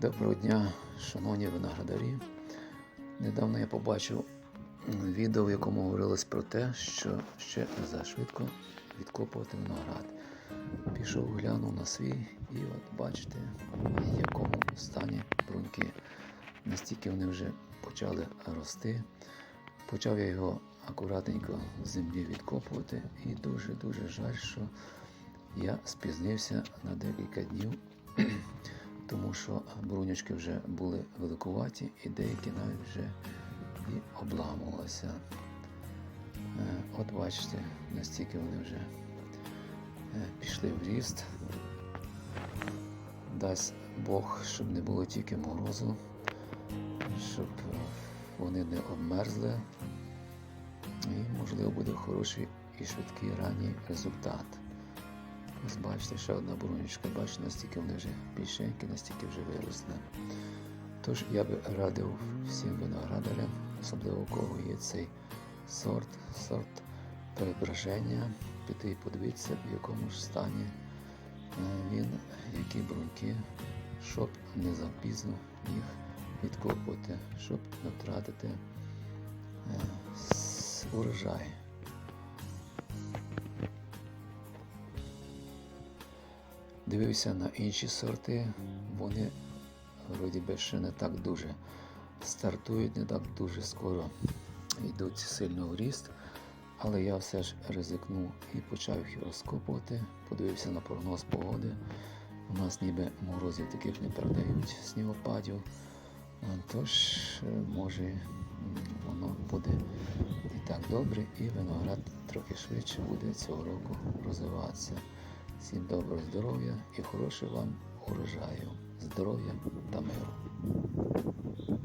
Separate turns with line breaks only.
Доброго дня, шановні виноградарі. Недавно я побачив відео, в якому говорилось про те, що ще зашвидко відкопувати виноград. Пішов, глянув на свій і от бачите, в якому стані бруньки. Настільки вони вже почали рости. Почав я його акуратненько з землі відкопувати, і дуже-дуже жаль, що я спізнився на декілька днів тому що бруньочки вже були великуваті і деякі навіть вже і обламувалися. Е, От бачите, настільки вони вже е, пішли в ріст. Дасть Бог, щоб не було тільки морозу, щоб вони не обмерзли. І, можливо, буде хороший і швидкий ранній результат. Ось бачите, ще одна брунечка, бачите, настільки вони вже більшенькі, настільки вже виросли. Тож я би радив всім виноградарям, особливо у кого є цей сорт, сорт преображення, піти і подивитися, в якому ж стані е, він, які бруньки, щоб не запізно їх відкопувати, щоб не втратити е, урожай. Дивився на інші сорти, вони вроді би ще не так дуже стартують, не так дуже скоро йдуть сильно в ріст. Але я все ж ризикнув і почав їх розкопувати, подивився на прогноз погоди. У нас ніби морозів таких не передають снігопадів. Тож, е, може, воно буде і так добре, і виноград трохи швидше буде цього року розвиватися. Всім доброго здоров'я і хорошого вам урожаю, здоров'я та миру.